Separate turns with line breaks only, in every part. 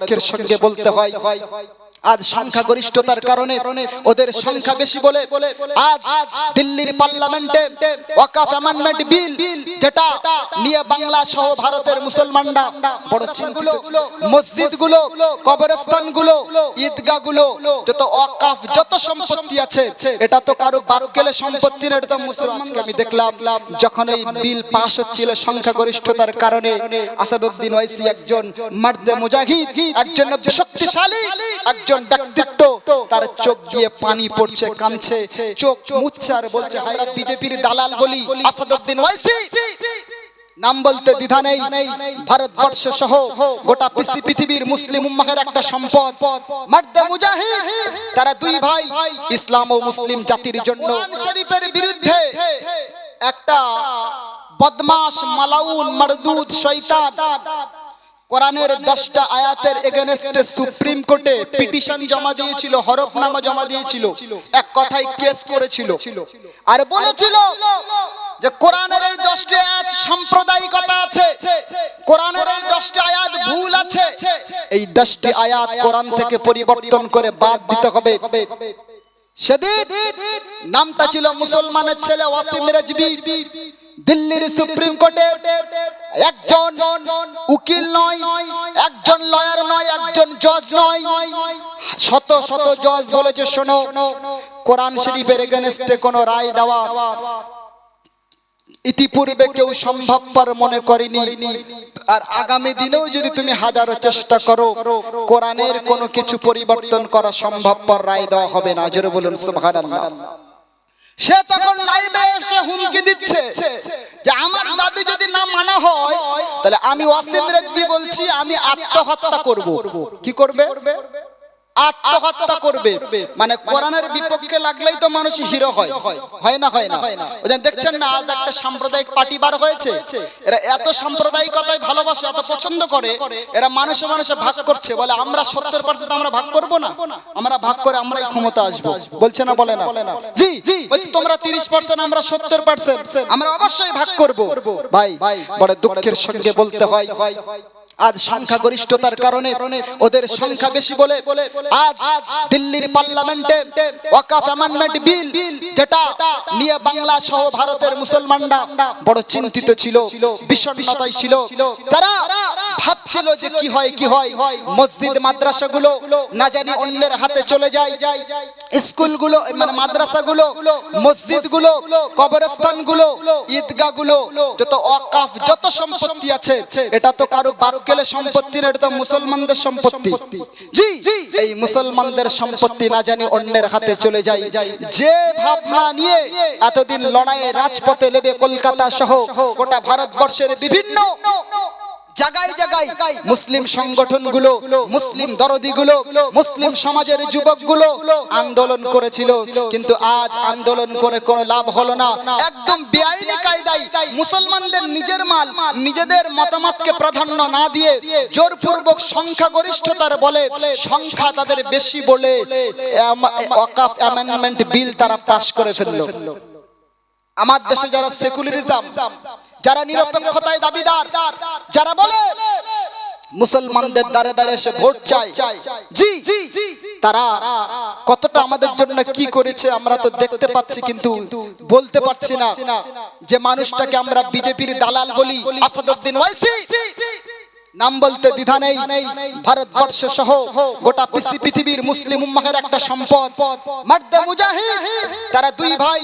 দুঃখের সঙ্গে বলতে হয় আজ সংখ্যাগরিষ্ঠতার কারণে ওদের সংখ্যা বেশি বলে আজ দিল্লির পার্লামেন্টে ওয়াকাফ অ্যামেন্ডমেন্ট বিল যেটা নিয়ে বাংলা সহ ভারতের মুসলমানরা বড় চিন্তাগুলো মসজিদগুলো কবরস্থানগুলো ঈদগাহগুলো যত ওয়াকাফ যত সম্পত্তি আছে এটা তো কারও বাক্যেলে সম্পত্তি না এটা তো মুসলমানকে আমি দেখলাম। যখন এই বিল পাস হচ্ছিল সংখ্যাগরিষ্ঠতার কারণে আসাদুদ্দিন ওয়াইসি একজন মার্দে মুজাহিদ একজন শক্তিশালী একজন ব্যক্তিত্ব। তার চোখ দিয়ে পানি পড়ছে কাঁদছে চোখ মুছছে আর বলছে হায় বিজেপির দালাল বলি আসাদুদ্দিন ওয়াইসি। নাম বলতে দ্বিধা নেই। ভারতবর্ষ সহ গোটা পৃথিবীর মুসলিম উম্মাহের একটা সম্পদ। মার্দে মুজাহিদ, তারা দুই ভাই, ইসলাম ও মুসলিম জাতির জন্য। শরীফের বিরুদ্ধে একটা বদমাশ, মালাউন, মারদুদ, শয়তান। কোরআনের দশটা আয়াতের এগেনস্টে সুপ্রিম কোর্টে পিটিশন জমা দিয়েছিল, হরফনামা জমা দিয়েছিল। এক কথায় কেস করেছিল। আর বলেছিল যে কোরআনের এই দশটি আয়াত সাম্প্রদায়িকতা আছে, কোরআনের এই দশটি আয়াত ভুল আছে, এই দশটি আয়াত কোরআন থেকে পরিবর্তন করে বাদ দিতে হবে। সেদিন নামটা ছিল মুসলমানের ছেলে ওয়াসিম রেজবি, দিল্লির সুপ্রিম কোর্টে। একজন উকিল নয়, একজন লয়ার নয়, একজন জজ নয়, শত শত জজ বলেছে, শোনো, কোরআন শরীফের এগেনস্টে কোনো রায় দেওয়া ইতিপূর্বে কেউ সম্ভবপর মনে করেনি। আর আগামী দিনেও যদি তুমি হাজারো চেষ্টা করো, কোরআনের কোনো কিছু পরিবর্তন করা সম্ভবপর রায় দেওয়া হবে না। জোরে বলুন, সুবহানাল্লাহ। সে তখন লাইভে এসে হুমকি দিচ্ছে যে, আমার দাবি যদি না মানা হয়, তাহলে আমি ওয়াসিম রেজবি বলছি, আমি আত্মহত্যা করব। কি করবে? আত্মহত্যা করবে। মানে কোরআনের বিপক্ষে লাগলেই তো মানুষ হিরো হয়। হয় না হয় না? যে দেখছেন না, আজ একটা সাম্প্রদায়িক পার্টি বার হয়েছে? এরা এত সাম্প্রদায়িকতায় ভালোবাসে, এত পছন্দ করে, এরা মানুষে মানুষে ভাগ করছে। বলে আমরা সত্তর পার্সেন্ট আমরা ভাগ করব না? আমরা ভাগ করে আমরাই ক্ষমতা আসব। বলছে না, বলে না? জি জি। বলছি তোমরা তিরিশ পার্সেন্ট আমরা সত্তর পার্সেন্ট আমরা অবশ্যই ভাগ করব। ভাই, বড় দুঃখের সঙ্গে বলতে হয়। আজ সংখ্যাগরিষ্ঠতার কারণে ওদের সংখ্যা বেশি বলে আজ দিল্লির পার্লামেন্টে ওয়াকাফ অ্যামেন্ডমেন্ট বিল যেটা নিয়ে বাংলা সহ ভারতের মুসলমানরা বড় চিন্তিত ছিল, বিষণ্ণতায় ছিল। তারা ভাবছিল যে কি হয় কি হয়। মসজিদ, মাদ্রাসাগুলো না জানি অন্যের হাতে চলে যায়। স্কুলগুলো মানে মাদ্রাসাগুলো, মসজিদগুলো, কবরস্থানগুলো, ঈদগাহগুলো, যত ওয়াকাফ, যত সম্পত্তি আছে, এটা তো কারও বাক্যেলে সম্পত্তি না এটা তো মুসলমানদের সম্পত্তি। জি এই মুসলমানদের সম্পত্তি না জানি অন্যের হাতে চলে যায়। যে ভাবনা নিয়ে এতদিন লড়াইয়ে রাজপথে নেবে কলকাতা সহ গোটা ভারতবর্ষের বিভিন্ন জায়গায় জায়গায় মুসলিম সংগঠনগুলো মুসলিম দরদিগুলো মুসলিম সমাজের যুবকগুলো আন্দোলন করেছিল। কিন্তু আজ আন্দোলন করে কোনো লাভ হলো না। একদম বেআইনি মুসলমানদের নিজের মাল, নিজেদের মতামতকে প্রাধান্য না দিয়ে জোরপূর্বক সংখ্যাগরিষ্ঠতার বলে সংখ্যা তাদের বেশি বলে ওয়াকাফ অ্যামেন্ডমেন্ট বিল তারা পাশ করে ফেলল। আমার দেশে যারা সেকুলারিজম, যারা নিরপেক্ষতায় দাবিদার, যারা বলে মুসলমানদের দ্বারে দ্বারে ভোট তারা কতটা আমাদের জন্য কি করেছে আমরা তো দেখতে পাচ্ছি কিন্তু বলতে পারছি না। যে মানুষটাকে আমরা বিজেপির দালাল বলি আসাদুদ্দিন নাম বলতে দ্বিধা নেই। ভারতবর্ষ সহ গোটা পৃথিবীর মুসলিম উম্মাহের একটা সম্পদ। তারা দুই ভাই,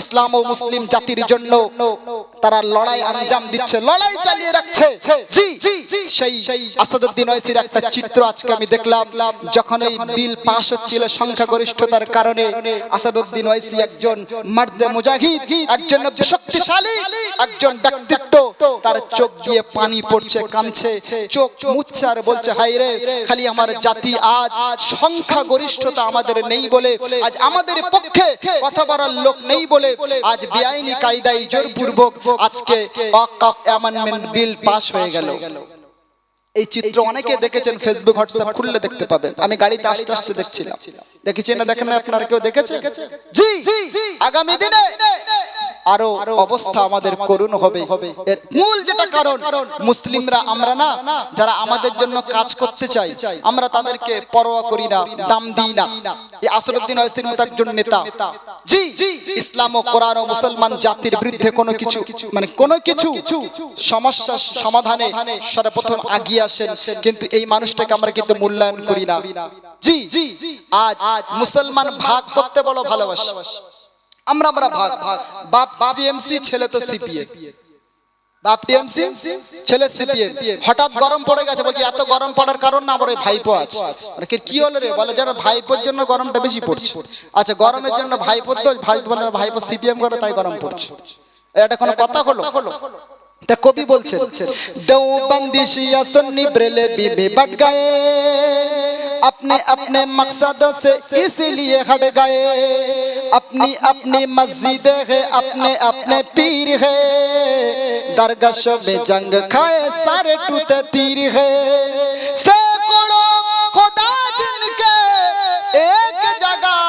ইসলাম ও মুসলিম জাতির জন্য তারা লড়াই আঞ্জাম দিচ্ছে, লড়াই চালিয়ে রাখছে। জি সেই আসাদুদ্দিন ওয়াইসির একটা চিত্র আজকে আমি দেখলাম, যখন এই বিল পাস হচ্ছিল সংখ্যাগরিষ্ঠতার কারণে আসাদুদ্দিন ওয়াইসি একজন মার্দে মুজাহিদ, একজন শক্তিশালী, একজন ব্যক্তিত্ব। তার চোখ দিয়ে পানি পড়ছে, কাঁদছে, চোখ মুছছে আর বলছে হাই রে, খালি আমার জাতি আজ সংখ্যা গরিষ্ঠতা আমাদের নেই বলে, আজ আমাদের পক্ষে কথা বলার লোক নেই বলে, আজ বেআইনি কায়দায় জোরপূর্বক আজকে অকাফ অ্যামেন্ডমেন্ট বিল পাস হয়ে গেল। এই চিত্র অনেকে দেখেছেন ফেসবুক হোয়াটসঅ্যাপ খুললে দেখতে পাবেন। আমি গাড়িতে আস্তে আস্তে দেখছিলাম। দেখেছেন না? দেখেন না আপনারা কেউ দেখেছে? জি আগামী দিনে আরও অবস্থা আমাদের করুণ হবে। এর মূল যেটা কারণ মুসলিমরা আমরা না যারা আমাদের জন্য কাজ করতে চাই আমরা তাদেরকে পরোয়া করি না দাম দিই না। এই আসরুদ্দিন ওয়াইসির মতো একজন নেতা। জি ইসলাম ও কোরআন ও মুসলমান জাতির বিরুদ্ধে কোনো কিছু মানে কোনো কিছু সমস্যা সমাধানে সর্বপ্রথম আগিয়ে আসেন, কিন্তু এই মানুষটাকে আমরা কিন্তু মূল্যায়ন করি না। জি আজ আজ মুসলমান ভাগ করতে বলো ভালোবাসা। আমরা আমরা ভাগ। বাপ টিএমসি, ছেলে তো সিপিএম বাপ টিএমসি, ছেলে সিপিএম হঠাৎ গরম পড়ে গেছে, বলছি, এত গরম পড়ার কারণ না, আমার ভাইপো আছে। মানে কি- হলো রে? বলে যারা ভাইপোর জন্য গরমটা বেশি পড়ছে। আচ্ছা গরমের জন্য ভাইপোর দোষ, ভাই বলে, ভাইপো সিপিএম করে, তাই গরম পড়ছে। এটা কোনো কথা হলো? তা কবি বলছেন দেওবন্দি শিয়া সুন্নি ব্রেলবি भी बट गए अपने अपने मकसदों से इसलिए हट गए अपनी अपनी मस्जिद है अपने अपने पीर है दरगशों में जंग खाए सारे टूटे तीर है सैकड़ों खुदा जिनके एक जगह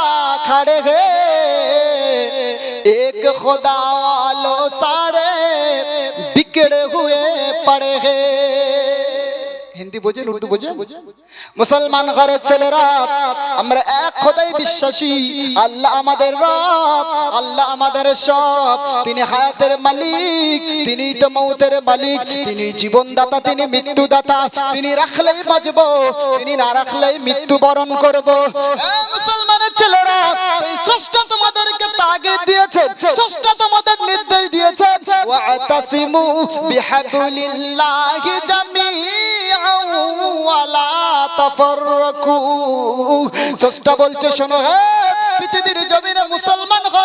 खड़े हैं एक खुदा वालों सारे হিন্দি বোঝেন উর্দু বোঝেন। মুসলমান ঘরের ছেলেরা আমরা এক খোদাই বিশ্বাসী। আল্লাহ আমাদের রব আল্লাহ আমাদের সব। তিনি হায়াতের মালিক তিনি তো মৌতের মালিক। তিনি জীবনদাতা তিনি মৃত্যুদাতা। তিনি রাখলেই বাঁচব তিনি না রাখলেই মৃত্যুবরণ করব। এ মুসলমানের ছেলেরা স্রষ্টা তোমাদেরকে তাগিদ দিয়েছে স্রষ্টা তোমাদের নির্দেশ দিয়েছে। ওয়াতাসিমু বিহাবলিল্লাহি জামিআন ওয়ালা তাফাররাকু স্রষ্টা বলছে শোনো হে পৃথিবী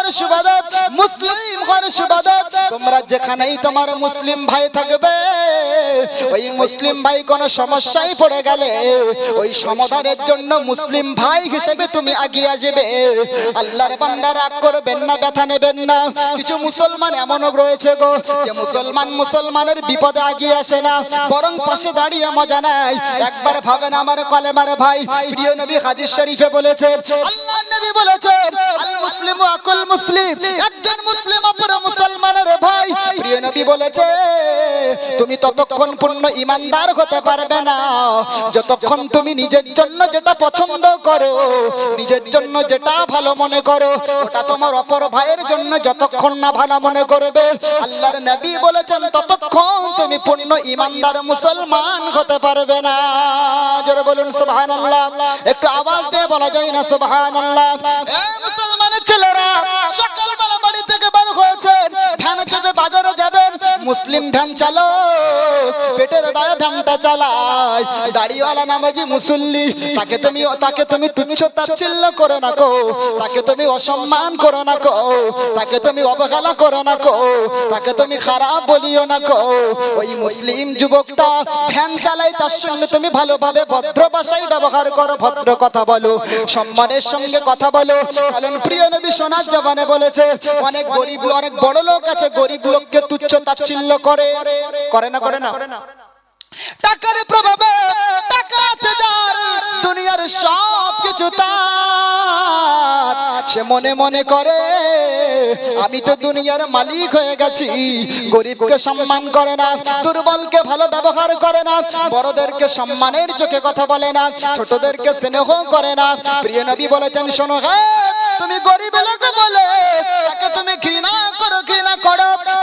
ঘর সুবাদা মুসলিম ঘর সুবাদা তোমরা যেখানেই তোমার মুসলিম ভাই থাকবে, ওই মুসলিম ভাই কোন সমস্যায় পড়ে গেলে, ওই সমাধানের জন্য মুসলিম ভাই হিসেবে তুমি আসবে। আল্লাহর বান্দা রাগ করবেন না, ব্যথা নেবেন না। কিছু মুসলমান রয়েছে গো, যে মুসলমান মুসলমানের বিপদে এগিয়ে আসে না, বরং পাশে দাঁড়িয়ে মজা নেয়। একবার ভাবেন আমার কলেমার ভাই, প্রিয় নবী হাদিস শরীফে বলেছে আল্লাহ নবী বলেছে আল মুসলিমু আকুল মুসলিম, একজন মুসলিম অপর মুসলমানের ভাই। প্রিয় নবী বলেছে, তুমি ততক্ষণ পূর্ণ ইমানদার হতে পারবে না। যতক্ষণ তুমি নিজের জন্য যেটা পছন্দ করো, নিজের জন্য যেটা ভালো মনে করো, ওটা তোমার অপর ভাইয়ের জন্য যতক্ষণ না ভালো মনে করবে। আল্লাহর নবী বলেছেন, ততক্ষণ তুমি পূর্ণ ইমানদার মুসলমান হতে পারবে না। জোরে বলুন, সুবহানাল্লাহ। একটু আওয়াজ দিয়ে বলা যায় না, সুবহানাল্লাহ। এ মুসলমানের ভ্যান চালো, পেটের দায়ে ভ্যানটা চালায় দাড়িওয়ালা নামাজি মুসল্লি, তাকে তুমি তাকে তুমি তুচ্ছ তাচ্ছিল্য করে না কো তাকে তুমি অসম্মান করো না কো তাকে তুমি অবহেলা করো না কো তাকে তুমি খারাপ বলিও না কো ওই মুসলিম যুবকটা ভ্যান চালাই, তার সঙ্গে তুমি ভালোভাবে ভদ্র ভাষায় ব্যবহার করো, ভদ্র কথা বলো, সম্মানের সঙ্গে কথা বলো। কারণ প্রিয় নবী সোনার জবানে বলেছে, অনেক গরিব, অনেক বড় লোক আছে, গরিব লোককে তুচ্ছ তাচ্ছিল্য করে। করে করে না করে না। টাকার প্রভাবে টাকা আছে যার, দুনিয়ার সব কিছু তার। সে মনে মনে করে, আমি তো দুনিয়ার মালিক হয়ে গেছি। গরিবকে সম্মান করে না, দুর্বলকে ভালো ব্যবহার করে না, বড়দেরকে সম্মানের চোখে কথা বলে না, ছোটদেরকে স্নেহ করে না। প্রিয় নবী বলেছেন, শোনো হ্যাঁ তুমি গরিব লোক বলে তাকে তুমি ঘৃণা করো, ঘৃণা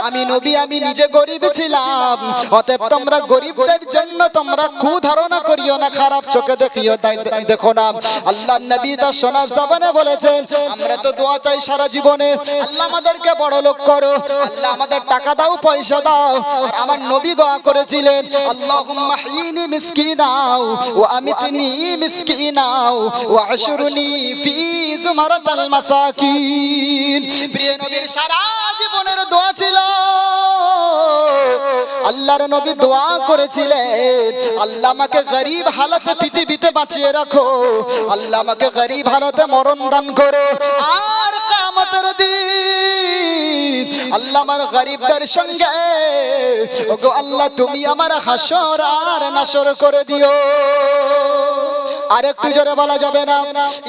আমি নবী, আমি নিজে গরিব ছিলাম। অতএব তোমরা গরিবদের জন্য তোমরা কুধারণা করিও না, খারাপ চোখে দেখিও। তাই দেখো না আল্লাহ নবী তার সোনা জবানে বলেছেন, আমরা তো দোয়া চাই সারা জীবনে। আল্লাহ আমাদেরকে বড় লোক করো। আল্লাহ আমাদের টাকা দাও, পয়সা দাও। আর আমার নবী দোয়া করেছিলেন, আল্লাহুম্মা হিনি মিসকিনাও, ওয়া আমিতনি মিসকিনাও, ওয়া আশরুনি ফি জুমারাতাল মাসাকিন। প্রিয় নবীর সারা আল্লাহর নবী দোয়া করেছিলেন, আল্লাহ আমাকে গরিব হালতে পৃথিবীতে বাঁচিয়ে রাখো। আল্লাহ আমাকে গরিব হালতে মরণ দান করো। আর কামতের দিন আল্লাহ আমার গরিবদের সঙ্গে, ওগো আল্লাহ, তুমি আমার হাসর আর নাসর করে দিও। আর একটু জোরে বলা যাবে না?